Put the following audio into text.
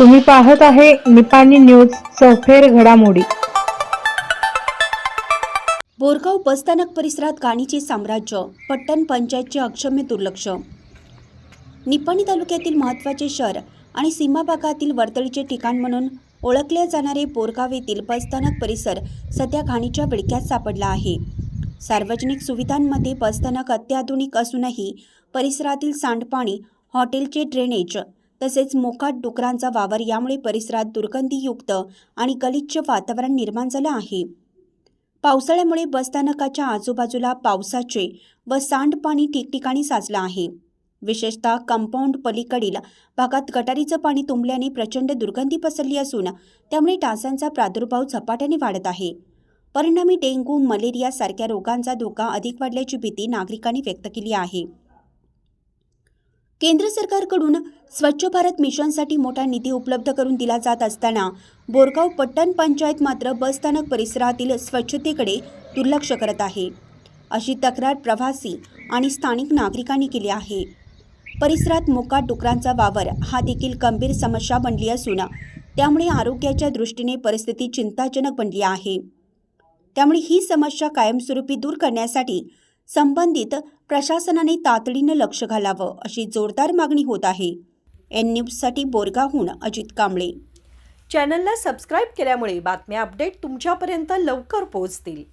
तुम्ही पाहत आहे निपाणी न्यूज चौफेर घडामोडी. बोरगाव बसस्थानक परिसरात गाणीचे साम्राज्य पट्टण पंचायतचे अक्षम्य दुर्लक्ष. निपाणी तालुक्यातील महत्त्वाचे शहर आणि सीमा भागातील वर्तळीचे ठिकाण म्हणून ओळखले जाणारे बोरगाव येथील बसस्थानक परिसर सध्या घाणीच्या विळख्यात सापडला आहे. सार्वजनिक सुविधांमध्ये बसस्थानक अत्याधुनिक असूनही परिसरातील सांडपाणी हॉटेलचे ड्रेनेज तसेच मोकाट डुकरांचा वावर यामुळे परिसरात दुर्गंधीयुक्त आणि गलिच्छ वातावरण निर्माण झालं आहे. पावसाळ्यामुळे बसस्थानकाच्या आजूबाजूला पावसाचे व सांडपाणी ठिकठिकाणी साचलं आहे. विशेषतः कंपाऊंड पलीकडील भागात गटारीचं पाणी तुंबल्याने प्रचंड दुर्गंधी पसरली असून त्यामुळे डासांचा प्रादुर्भाव झपाट्याने वाढत आहे. परिणामी डेंग्यू मलेरिया सारख्या रोगांचा धोका अधिक वाढल्याची भीती नागरिकांनी व्यक्त केली आहे. केंद्र सरकारकडून स्वच्छ भारत मिशनसाठी मोठा निधी उपलब्ध करून दिला जात असताना बोरगाव पट्टण पंचायत मात्र बसस्थानक परिसरातील स्वच्छतेकडे दुर्लक्ष करत आहे. अशी तक्रार प्रवासी आणि स्थानिक नागरिकांनी केली आहे. परिसरात मोका डुकरांचा वावर हा देखील गंभीर समस्या बनली असून त्यामुळे आरोग्याच्या दृष्टीने परिस्थिती चिंताजनक बनली आहे. त्यामुळे ही समस्या कायमस्वरूपी दूर करण्यासाठी संबंधित प्रशासनाने तातडीनं लक्ष घालावं अशी जोरदार मागणी होत आहे. एन न्यूजसाठी बोरगावहून अजित कांबळे. चॅनलला सबस्क्राईब केल्यामुळे बातम्या अपडेट तुमच्यापर्यंत लवकर पोहोचतील.